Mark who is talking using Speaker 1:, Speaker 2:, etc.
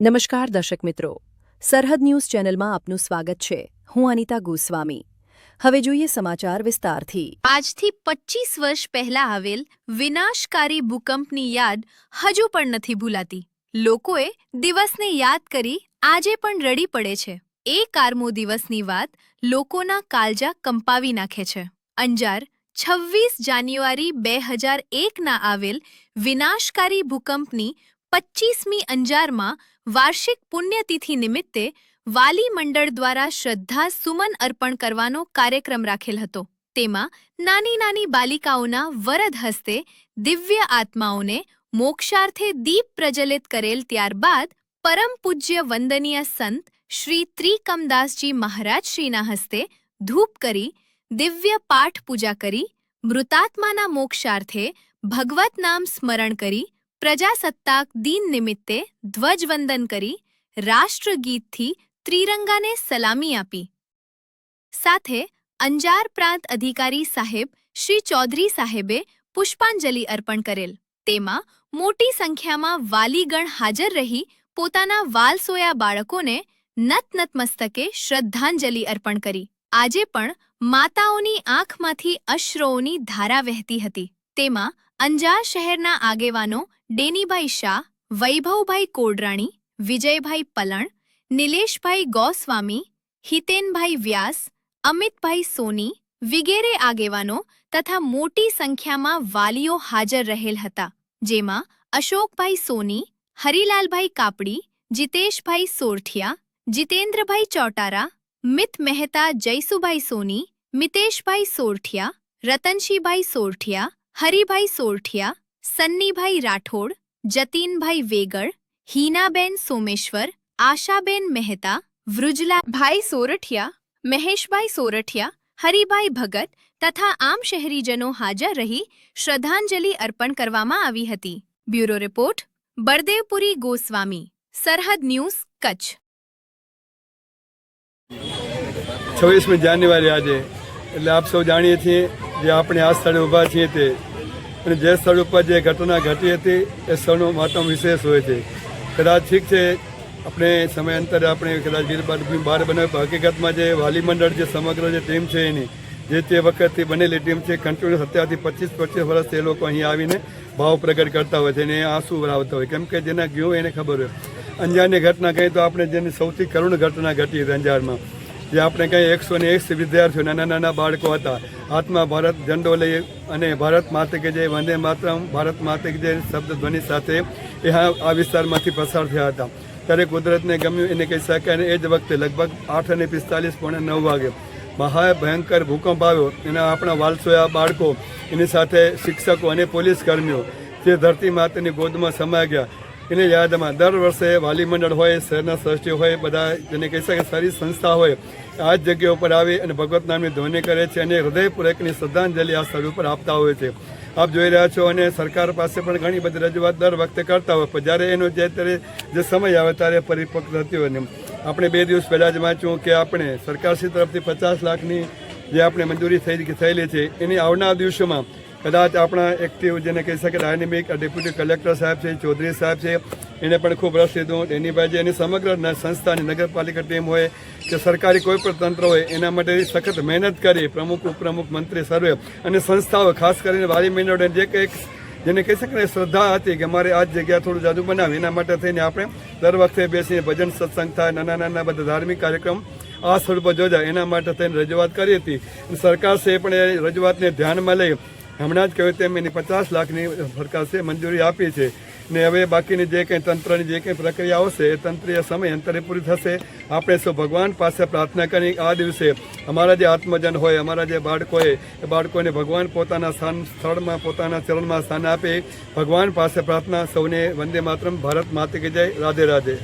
Speaker 1: નમસ્કાર દર્શક મિત્રો. સરહદ ન્યૂઝ ચેનલમાં આપનું સ્વાગત છે. હું અનિતા ગોસ્વામી. હવે જોઈએ સમાચાર વિસ્તારથી.
Speaker 2: આજથી પચીસ વર્ષ પહેલા આવેલ વિનાશકારી ભૂકંપની યાદ હજુ પણ નથી ભૂલાતી. લોકોએ દિવસને યાદ કરી આજે પણ રડી પડે છે. એ કારમો દિવસની વાત લોકોના કાળજા કંપાવી નાખે છે. અંજાર, છવ્વીસ જાન્યુઆરી બે હજાર એકના આવેલ વિનાશકારી ભૂકંપની પચ્ચીસમી અંજારમાં વાર્ષિક પુણ્યતિથિ નિમિત્તે વાલી મંડળ દ્વારા શ્રદ્ધા સુમન અર્પણ કરવાનો કાર્યક્રમ રાખેલ હતો. તેમાં નાની નાની બાલિકાઓના વરદ હસ્તે દિવ્ય આત્માઓને મોક્ષાર્થે દીપ પ્રજ્વલિત કરેલ ત્યારબાદ પરમ પૂજ્ય વંદનીય સંત શ્રી ત્રિકમદાસજી મહારાજ શ્રીના હસ્તે ધૂપ કરી, દિવ્ય પાઠ પૂજા કરી, મૃતાત્માના મોક્ષાર્થે ભગવત નામ સ્મરણ કરી પ્રજાસત્તાક દિન નિમિત્તે ધ્વજવંદન કરી રાષ્ટ્રગીતથી ત્રિરંગાને સલામી આપી. સાથે અંજાર પ્રાંત અધિકારી સાહેબ શ્રી ચૌધરી સાહેબે પુષ્પાંજલિ અર્પણ કરેલ. તેમાં મોટી સંખ્યામાં વાલીગણ હાજર રહી પોતાના વાલસોયા બાળકોને નતનતમસ્તકે શ્રદ્ધાંજલિ અર્પણ કરી. આજે પણ માતાઓની આંખમાંથી અશ્રોઓની ધારા વહેતી હતી. તેમાં અંજાર શહેરના આગેવાનો ડેનીભાઈ શાહ, વૈભવભાઈ કોડરાણી, વિજયભાઈ પલણ, નિલેશભાઈ ગોસ્વામી, હિતેનભાઈ વ્યાસ, અમિતભાઈ સોની વિગેરે આગેવાનો તથા મોટી સંખ્યામાં વાલીઓ હાજર રહેલ હતા, જેમાં અશોકભાઈ સોની, હરિલાલભાઈ કાપડી, જીતેશભાઈ સોરઠિયા, જીતેન્દ્રભાઈ ચોટારા, મિત મહેતા જયસુભાઈ સોની, મિતેશભાઈ સોરઠિયા, રતનશીભાઈ સોરઠિયા, હરિભાઈ સોરઠિયા સન્નીભાઈ રાઠોડ જતીનભાઈ વેગળ હીનાબેન સોમેશ્વર આશાબેન મહેતા વૃજલાભાઈ સોરઠિયા મહેશભાઈ સોરઠિયા હરિભાઈ ભગત તથા આમ શહેરીજનો હાજર રહી શ્રદ્ધાંજલિ અર્પણ કરવામાં આવી હતી બ્યુરો રિપોર્ટ બળદેવપુરી ગોસ્વામી સરહદ ન્યૂઝ કચ્છ
Speaker 3: છવ્વીસમી જાન્યુઆરી આજે, એટલે આપ સૌ જાણીએ છીએ, જે આપણે આ સ્થળે ઊભા છીએ તે અને જે સ્થળ ઉપર જે ઘટના ઘટી હતી, એ સ્થળનો મહત્વ વિશેષ હોય છે. કદાચ ઠીક છે, આપણે સમયાંતરે આપણે કદાચ ગીર બાર- બહાર બનાવી હકીકતમાં જે વાલી મંડળ જે સમગ્ર જે ટીમ છે એની, જે તે વખતથી બનેલી ટીમ છે કન્ટિન્યુઅસ અત્યારથી પચીસ પચીસ વર્ષથી એ લોકો અહીં આવીને ભાવ પ્રગટ કરતા હોય છે અને આંસુ વરાવતા હોય. કેમ કે જેના ગયો એને ખબર હોય. અંજારની ઘટના કહી તો આપણે જેની સૌથી કરુણ ઘટના ઘટી હતી અંજારમાં. જે આપણે કંઈ એકસો ને એકસી વિદ્યાર્થીઓ નાના નાના બાળકો હતા. હાથમાં ભારત ઝંડો લઈ અને ભારત માતે કે જે વંદે માતરમ, ભારત માતે કે જે શબ્દ ધ્વનિ સાથે એ આ વિસ્તારમાંથી પસાર થયા હતા. ત્યારે કુદરતને ગમ્યું એને કહી શકાય અને એ જ વખતે લગભગ આઠ અને પિસ્તાલીસ પોણે નવ વાગે મહા ભયંકર ભૂકંપ આવ્યો. એના આપણા વાલસોયા બાળકો, એની સાથે શિક્ષકો અને પોલીસ કર્મીઓ જે ધરતી માતાની ગોદમાં સમાઈ ગયા. એને યાદમાં દર વર્ષે વાલી મંડળ હોય, શહેરના સૃષ્ટિ હોય, બધા જેને કહી શકાય સારી સંસ્થા હોય, આ જ જગ્યા ઉપર આવી અને ભગવત નામની ધ્વનિ કરે છે અને હૃદયપૂર્વકની શ્રદ્ધાંજલિ આ સ્થળ ઉપર આપતા હોય છે. આપ જોઈ રહ્યા છો અને સરકાર પાસે પણ ઘણી બધી રજૂઆત દર વખતે કરતા હોય, પણ જ્યારે એનો જે ત્યારે જે સમય આવે ત્યારે પરિપક્વ થતી હોય ને આપણે બે દિવસ પહેલાં જ વાંચ્યું કે આપણે સરકારશ્રી તરફથી પચાસ લાખની જે આપણે મંજૂરી થઈ થયેલી છે, એની આવનાર દિવસોમાં કદાચ આપણા એક્ટિવ જેને કહી શકે ડાયનેમિક ડેપ્યુટી કલેક્ટર સાહેબ છે, ચૌધરી સાહેબ છે, એને પણ ખૂબ રસ લીધો. બાજુ એની સમગ્ર સંસ્થાની નગરપાલિકા ટીમ હોય કે સરકારી કોઈ પણ તંત્ર હોય, એના માટે સખત મહેનત કરી પ્રમુખ, ઉપપ્રમુખ, મંત્રી સર્વે અને સંસ્થાઓ, ખાસ કરીને વાલી મંડળ જે કંઈક જેને કહી શકે ને શ્રદ્ધા હતી કે મારે આ જગ્યા થોડું જાદુ બનાવી, એના માટે થઈને આપણે દર વખતે બેસીને ભજન સત્સંગ થાય, નાના નાના બધા ધાર્મિક કાર્યક્રમ આ સ્થળ પર યોજાય, એના માટે થઈને રજૂઆત કરી હતી. સરકારશ્રીએ પણ એ રજૂઆતને ધ્યાનમાં લઈ હમણાં જ કહ્યું તેમ એની પચાસ લાખની સરકારશ્રીએ મંજૂરી આપી છે. ને હવે બાકીની જે કંઈ તંત્રની જે કંઈ પ્રક્રિયા આવશે, એ તંત્રીય સમય અંતરે પૂરી થશે. આપણે સૌ ભગવાન પાસે પ્રાર્થના કરી આ દિવસે અમારા જે આત્મજન હોય, અમારા જે બાળકો હોય એ બાળકોને ભગવાન પોતાના સ્થાન, સ્થળમાં, પોતાના ચરણમાં સ્થાન આપે ભગવાન પાસે પ્રાર્થના સૌને વંદે માતરમ. ભારત માતે કે જય. રાધે રાધે.